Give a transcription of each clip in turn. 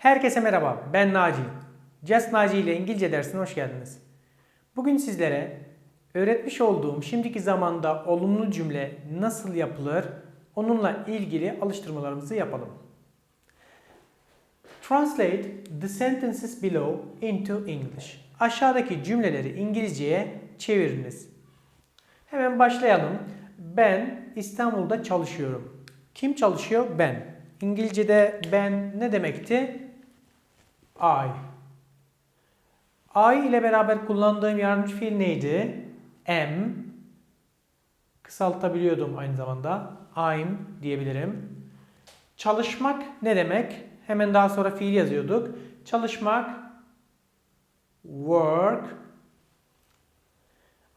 Herkese merhaba, ben Naci. Just Naci ile İngilizce dersine hoş geldiniz. Bugün sizlere öğretmiş olduğum şimdiki zamanda olumlu cümle nasıl yapılır onunla ilgili alıştırmalarımızı yapalım. Translate the sentences below into English. Aşağıdaki cümleleri İngilizceye çeviriniz. Hemen başlayalım. Ben İstanbul'da çalışıyorum. Kim çalışıyor? Ben. İngilizce'de ben ne demekti? I. I ile beraber kullandığım yardımcı fiil neydi? Am. Kısaltabiliyordum aynı zamanda. I'm diyebilirim. Çalışmak ne demek? Hemen daha sonra fiil yazıyorduk. Çalışmak work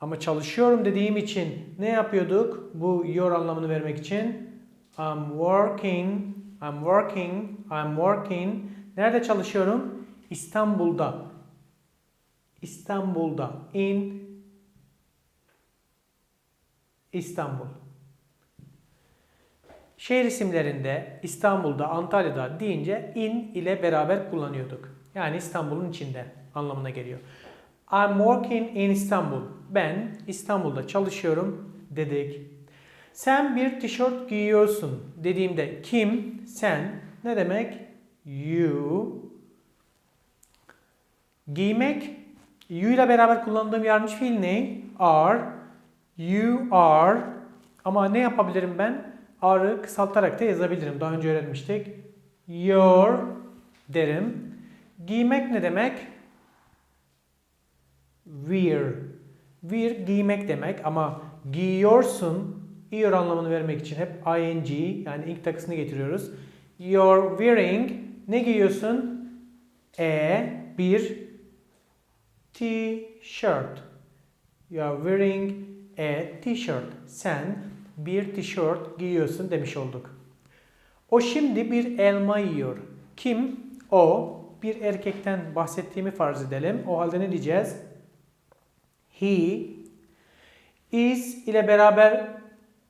ama çalışıyorum dediğim için ne yapıyorduk? Bu your anlamını vermek için I'm working, I'm working, I'm working. Nerede çalışıyorum? İstanbul'da. İstanbul'da. In İstanbul. Şehir isimlerinde İstanbul'da, Antalya'da deyince in ile beraber kullanıyorduk. Yani İstanbul'un içinde anlamına geliyor. I'm working in Istanbul. Ben İstanbul'da çalışıyorum dedik. Sen bir tişört giyiyorsun dediğimde kim, sen ne demek? You. Giymek, you ile beraber kullandığım yardımcı fiil ne? Are. You are. Ama ne yapabilirim ben? Are'ı kısaltarak da yazabilirim. Daha önce öğrenmiştik. Your derim. Giymek ne demek? Wear. Wear giymek demek ama giyiyorsun ear anlamını vermek için hep ing yani ing takısını getiriyoruz. You're wearing ne giyiyorsun? A bir t-shirt. You're wearing a t-shirt. Sen bir tişört giyiyorsun demiş olduk. O şimdi bir elma yiyor. Kim? O. Bir erkekten bahsettiğimi farz edelim. O halde ne diyeceğiz? He is ile beraber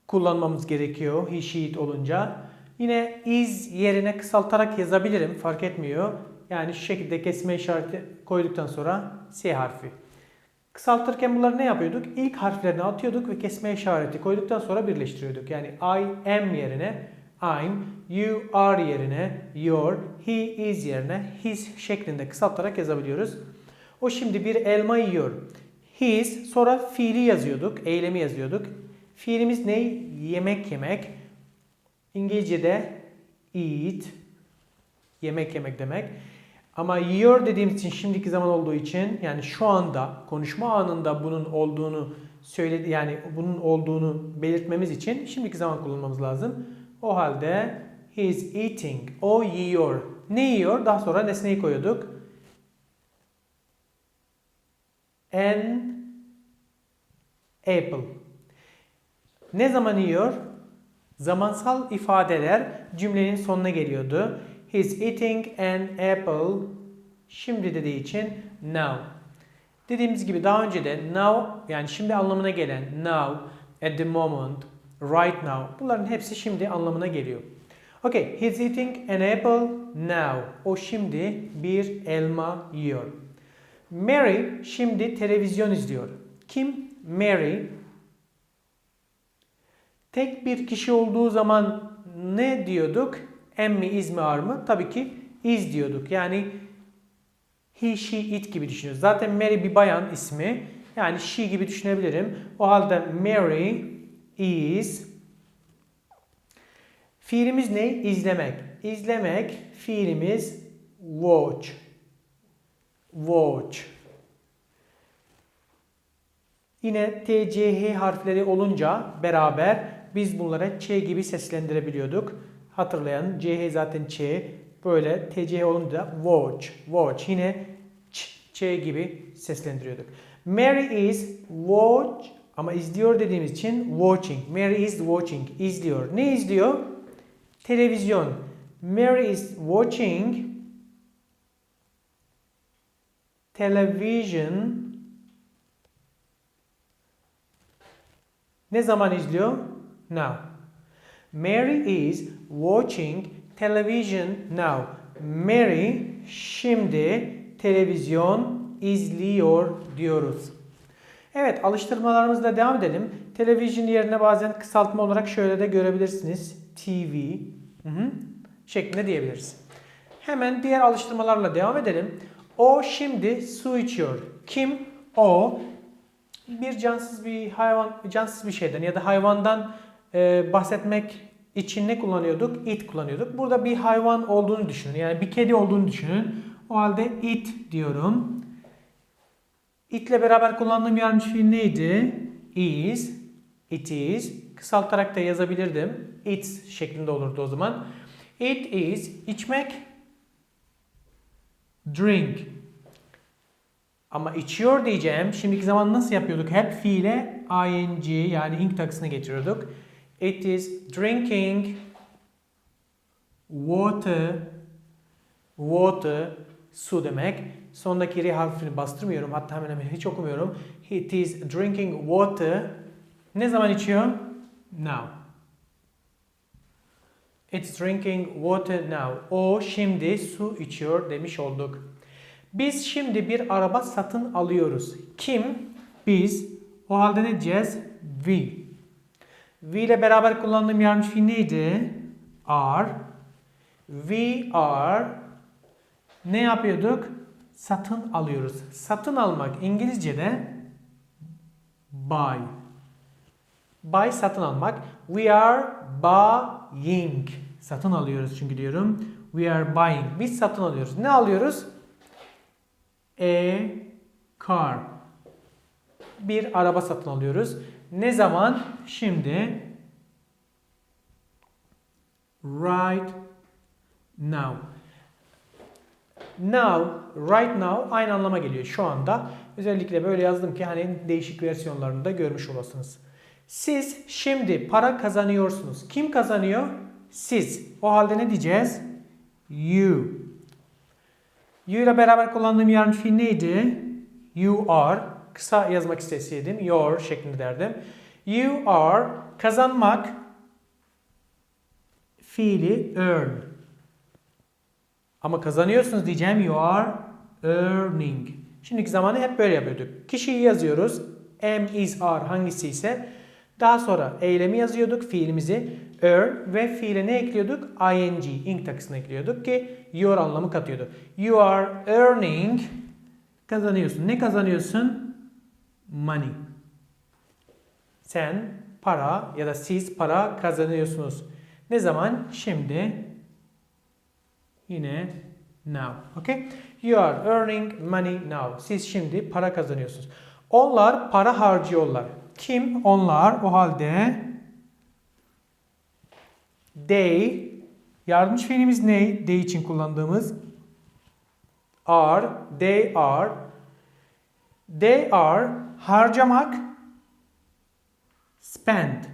kullanmamız gerekiyor. He, she, it olunca. Yine is yerine kısaltarak yazabilirim. Fark etmiyor. Yani şu şekilde kesme işareti koyduktan sonra S harfi. Kısaltırken bunları ne yapıyorduk? İlk harflerini atıyorduk ve kesme işareti koyduktan sonra birleştiriyorduk. Yani I am yerine I'm, you are yerine your, he is yerine his şeklinde kısaltarak yazabiliyoruz. O şimdi bir elma yiyor. His sonra fiili yazıyorduk, eylemi yazıyorduk. Fiilimiz ne? Yemek yemek. İngilizce'de eat, yemek yemek demek. Ama yiyor dediğimiz için şimdiki zaman olduğu için yani şu anda konuşma anında bunun olduğunu söyledi yani bunun olduğunu belirtmemiz için şimdiki zaman kullanmamız lazım. O halde he is eating. O yiyor. Ne yiyor? Daha sonra nesneyi koyuyorduk. An apple. Ne zaman yiyor? Zamansal ifadeler cümlenin sonuna geliyordu. He's eating an apple. Şimdi dediği için now. Dediğimiz gibi daha önce de now yani şimdi anlamına gelen now, at the moment, right now bunların hepsi şimdi anlamına geliyor. Okay, he's eating an apple now. O şimdi bir elma yiyor. Mary şimdi televizyon izliyor. Kim? Mary. Tek bir kişi olduğu zaman ne diyorduk? Am mi, is mi, are mı? Tabii ki is diyorduk. Yani he, she, it gibi düşünüyoruz. Zaten Mary bir bayan ismi. Yani she gibi düşünebilirim. O halde Mary is Fiilimiz ne? İzlemek. İzlemek fiilimiz watch. Watch. Yine T, C, H harfleri olunca beraber biz bunlara Ç gibi seslendirebiliyorduk. Hatırlayan CH zaten Ç. Böyle TCH olunca watch, watch. Yine Ç, Ç gibi seslendiriyorduk. Mary is watch ama izliyor dediğimiz için watching. Mary is watching. izliyor. Ne izliyor? Televizyon. Mary is watching television. Ne zaman izliyor? Now. Mary is watching television now. Mary şimdi televizyon izliyor diyoruz. Evet alıştırmalarımızla devam edelim. Televizyon yerine bazen kısaltma olarak şöyle de görebilirsiniz. TV hı hı, şeklinde diyebiliriz. Hemen diğer alıştırmalarla devam edelim. O şimdi su içiyor. Kim? O bir cansız bir hayvan, cansız bir şeyden ya da hayvandan e, bahsetmek için ne kullanıyorduk? It kullanıyorduk. Burada bir hayvan olduğunu düşünün. Yani bir kedi olduğunu düşünün. O halde it diyorum. It'le beraber kullandığım yardımcı fiil neydi? Is, it is. Kısaltarak da yazabilirdim. It's şeklinde olurdu o zaman. It is, içmek. Drink. Ama içiyor diyeceğim. Şimdiki zaman nasıl yapıyorduk? Hep fiile ing yani ing takısını getiriyorduk. It is drinking water. Water su demek. Sondaki R harfini bastırmıyorum. Hatta hemen hemen hiç okumuyorum. It is drinking water. Ne zaman içiyor? Now. It's drinking water now. O şimdi su içiyor demiş olduk. Biz şimdi bir araba satın alıyoruz. Kim? Biz. O halde ne diyeceğiz? We. We ile beraber kullandığım yardımcı fiil neydi? Are. We are. Ne yapıyorduk? Satın alıyoruz. Satın almak İngilizce'de buy. Buy satın almak. We are buying. Satın alıyoruz çünkü diyorum. We are buying. Biz satın alıyoruz. Ne alıyoruz? A car. Bir araba satın alıyoruz. Ne zaman? Şimdi. Right now. Now, right now aynı anlama geliyor şu anda. Özellikle böyle yazdım ki hani değişik versiyonlarını da görmüş olasınız. Siz şimdi para kazanıyorsunuz. Kim kazanıyor? Siz. O halde ne diyeceğiz? You. You ile beraber kullandığım yardımcı fiil neydi? You are. Kısa yazmak isteseydim your şeklinde derdim. You are kazanmak fiili earn. Ama kazanıyorsunuz diyeceğim you are earning. Şimdiki zamanı hep böyle yapıyorduk. Kişiyi yazıyoruz. Am, is, are hangisi ise daha sonra eylemi yazıyorduk fiilimizi earn ve fiile ne ekliyorduk? ing, ing takısını ekliyorduk ki your anlamı katıyordu. You are earning kazanıyorsun. Ne kazanıyorsun? Money. Sen para ya da siz para kazanıyorsunuz. Ne zaman? Şimdi. Yine now. Okay? You are earning money now. Siz şimdi para kazanıyorsunuz. Onlar para harcıyorlar. Kim? Onlar. O halde they yardımcı fiilimiz ne? They için kullandığımız are, they are they are harcamak spend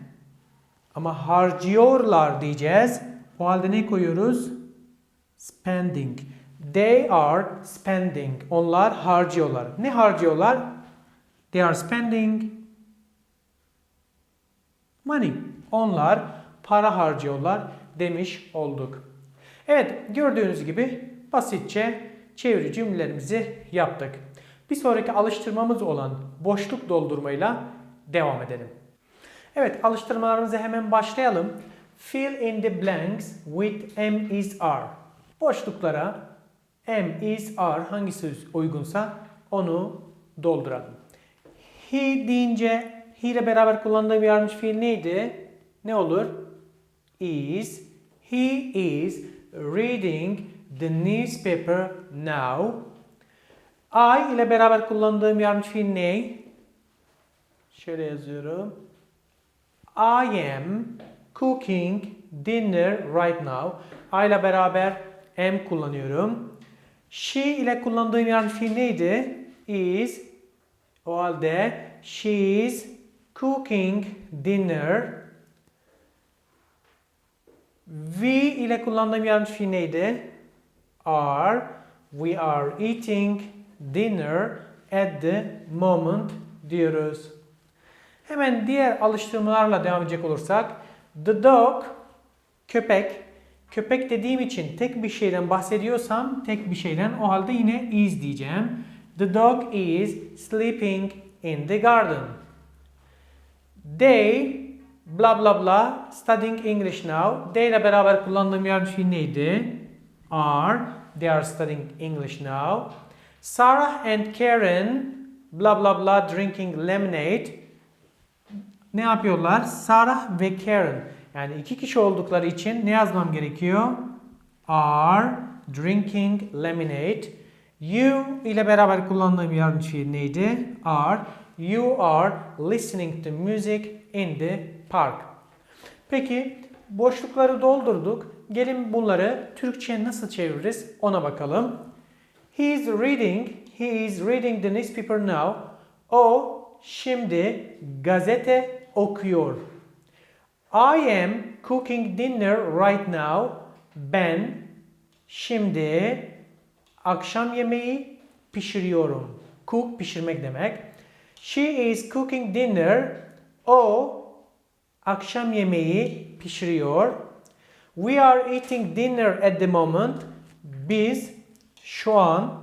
ama harcıyorlar diyeceğiz. O halde ne koyuyoruz? Spending. They are spending. Onlar harcıyorlar. Ne harcıyorlar? They are spending money. Onlar para harcıyorlar demiş olduk. Evet gördüğünüz gibi basitçe çeviri cümlelerimizi yaptık. Bir sonraki alıştırmamız olan boşluk doldurmayla devam edelim. Evet alıştırmalarımıza hemen başlayalım. Fill in the blanks with am is are. Boşluklara am is are hangisi uygunsa onu dolduralım. He deyince he ile beraber kullandığım yardımcı fiil neydi? Ne olur? Is. He is reading the newspaper now. I ile beraber kullandığım yardımcı fiil ne? Şöyle yazıyorum. I am cooking dinner right now. I ile beraber am kullanıyorum. She ile kullandığım yardımcı fiil neydi? Is. O halde she is cooking dinner. We ile kullandığım yardımcı fiil neydi? Are. We are eating dinner at the moment diyoruz. Hemen diğer alıştırmalarla devam edecek olursak. The dog, köpek, Köpek dediğim için tek bir şeyden bahsediyorsam tek bir şeyden o halde yine is diyeceğim. The dog is sleeping in the garden. They bla bla bla studying English now. They ile beraber kullandığım yardımcı neydi? Are. They are studying English now. Sarah and Karen bla bla bla drinking lemonade. Ne yapıyorlar? Sarah ve Karen. Yani iki kişi oldukları için ne yazmam gerekiyor? Are drinking lemonade. You ile beraber kullandığım yardımcı fiil neydi? Are. You are listening to music in the park. Peki boşlukları doldurduk. Gelin bunları Türkçe'ye nasıl çeviririz ona bakalım. He is reading, he is reading the newspaper now. O şimdi gazete okuyor. I am cooking dinner right now. Ben şimdi akşam yemeği pişiriyorum. Cook pişirmek demek. She is cooking dinner. O akşam yemeği pişiriyor. We are eating dinner at the moment. Biz şu an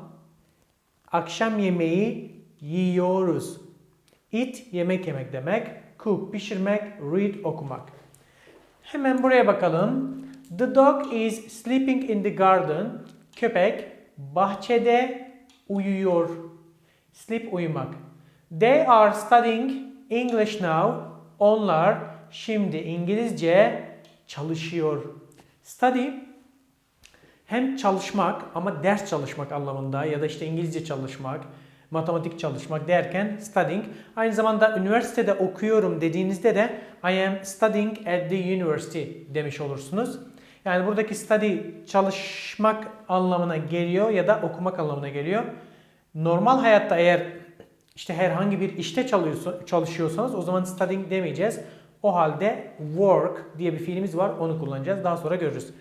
akşam yemeği yiyoruz. Eat yemek yemek demek. Cook pişirmek, read okumak. Hemen buraya bakalım. The dog is sleeping in the garden. Köpek bahçede uyuyor. Sleep uyumak. They are studying English now. Onlar şimdi İngilizce çalışıyor. Study hem çalışmak ama ders çalışmak anlamında ya da işte İngilizce çalışmak, matematik çalışmak derken studying. Aynı zamanda üniversitede okuyorum dediğinizde de I am studying at the university demiş olursunuz. Yani buradaki study çalışmak anlamına geliyor ya da okumak anlamına geliyor. Normal hayatta eğer işte herhangi bir işte çalışıyorsanız o zaman studying demeyeceğiz. O halde work diye bir fiilimiz var onu kullanacağız. Daha sonra görürüz.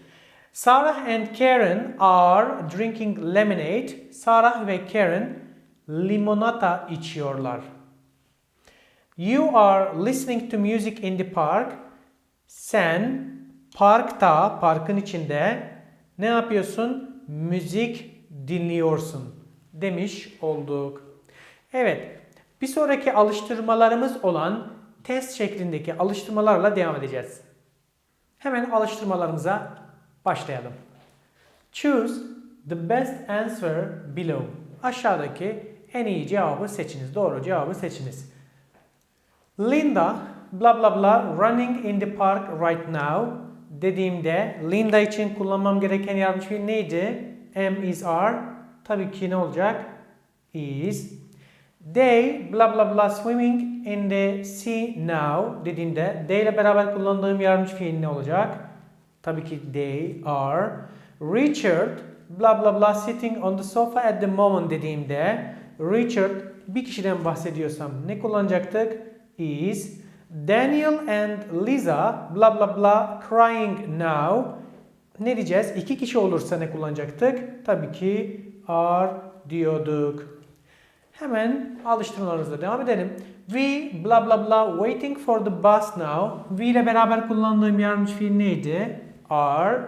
Sarah and Karen are drinking lemonade. Sarah ve Karen limonata içiyorlar. You are listening to music in the park. Sen parkta, parkın içinde ne yapıyorsun? Müzik dinliyorsun demiş olduk. Evet, bir sonraki alıştırmalarımız olan test şeklindeki alıştırmalarla devam edeceğiz. Hemen alıştırmalarımıza başlayalım. Choose the best answer below. Aşağıdaki en iyi cevabı seçiniz. Doğru cevabı seçiniz. Linda bla bla bla running in the park right now dediğimde Linda için kullanmam gereken yardımcı fiil neydi? Am is are. Tabii ki ne olacak? Is. They bla bla bla swimming in the sea now dediğimde they ile beraber kullandığım yardımcı fiil ne olacak? Tabii ki they are. Richard bla bla bla sitting on the sofa at the moment dediğimde Richard bir kişiden bahsediyorsam ne kullanacaktık? Is. Daniel and Lisa bla bla bla crying now. Ne diyeceğiz? İki kişi olursa ne kullanacaktık? Tabii ki are diyorduk. Hemen alıştırmalarımızla devam edelim. We bla bla bla waiting for the bus now. We ile beraber kullandığım yardımcı fiil neydi? Are.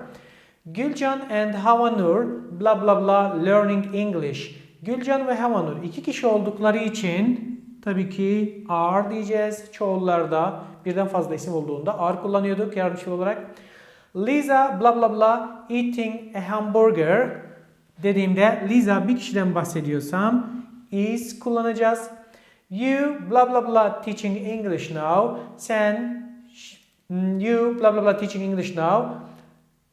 Gülcan and Havanur bla bla bla learning English. Gülcan ve Havanur iki kişi oldukları için tabii ki are diyeceğiz. Çoğullarda birden fazla isim olduğunda are kullanıyorduk yardımcı olarak. Lisa bla bla bla eating a hamburger dediğimde Lisa bir kişiden bahsediyorsam is kullanacağız. You bla bla bla teaching English now. Sen you bla bla bla teaching English now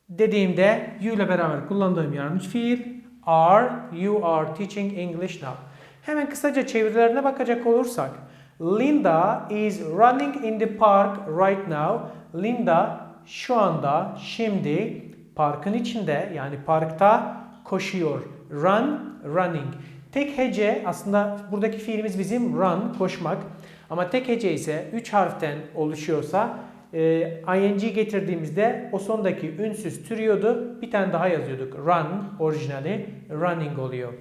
dediğimde you ile beraber kullandığım yardımcı fiil are you are teaching English now. Hemen kısaca çevirilerine bakacak olursak Linda is running in the park right now. Linda şu anda şimdi parkın içinde yani parkta koşuyor. Run, running. Tek hece aslında buradaki fiilimiz bizim run, koşmak. Ama tek hece ise 3 harften oluşuyorsa e, ing getirdiğimizde o sondaki ünsüz türüyordu. Bir tane daha yazıyorduk. Run orijinali running oluyor.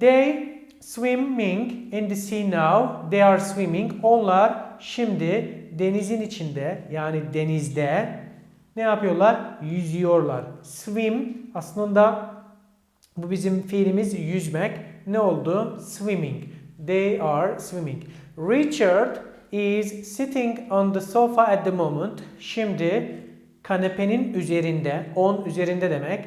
They swimming in the sea now. They are swimming. Onlar şimdi denizin içinde yani denizde Ne yapıyorlar? Yüzüyorlar. Swim aslında bu bizim fiilimiz yüzmek. Ne oldu? Swimming. They are swimming. Richard is sitting on the sofa at the moment. Şimdi kanepenin üzerinde, on üzerinde demek.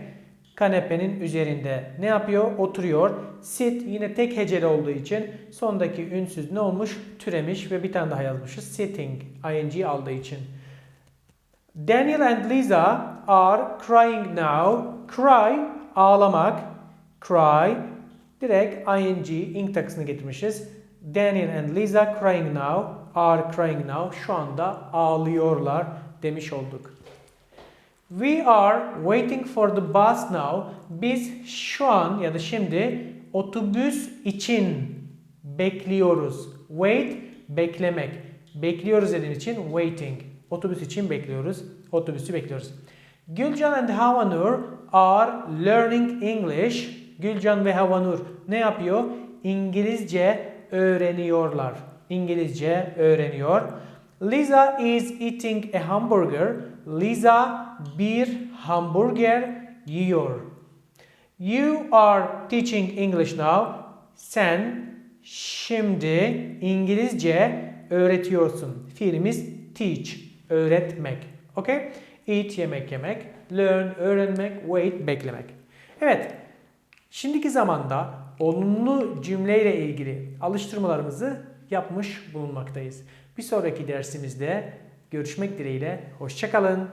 Kanepenin üzerinde ne yapıyor? Oturuyor. Sit yine tek heceli olduğu için sondaki ünsüz ne olmuş? Türemiş ve bir tane daha yazmışız. Sitting ing aldığı için. Daniel and Lisa are crying now. Cry ağlamak. Cry direkt ing ing takısını getirmişiz. Daniel and Lisa crying now are crying now. Şu anda ağlıyorlar demiş olduk. We are waiting for the bus now. Biz şu an ya da şimdi otobüs için bekliyoruz. Wait beklemek. Bekliyoruz dediğin için waiting. Otobüs için bekliyoruz. Otobüsü bekliyoruz. Gülcan and Havanur are learning English. Gülcan ve Havanur ne yapıyor? İngilizce öğreniyorlar. İngilizce öğreniyor. Lisa is eating a hamburger. Lisa bir hamburger yiyor. You are teaching English now. Sen şimdi İngilizce öğretiyorsun. Fiilimiz teach, öğretmek. Okay? Eat yemek yemek, learn öğrenmek, wait beklemek. Evet. Şimdiki zamanda olumlu cümleyle ilgili alıştırmalarımızı yapmış bulunmaktayız. Bir sonraki dersimizde görüşmek dileğiyle. Hoşçakalın.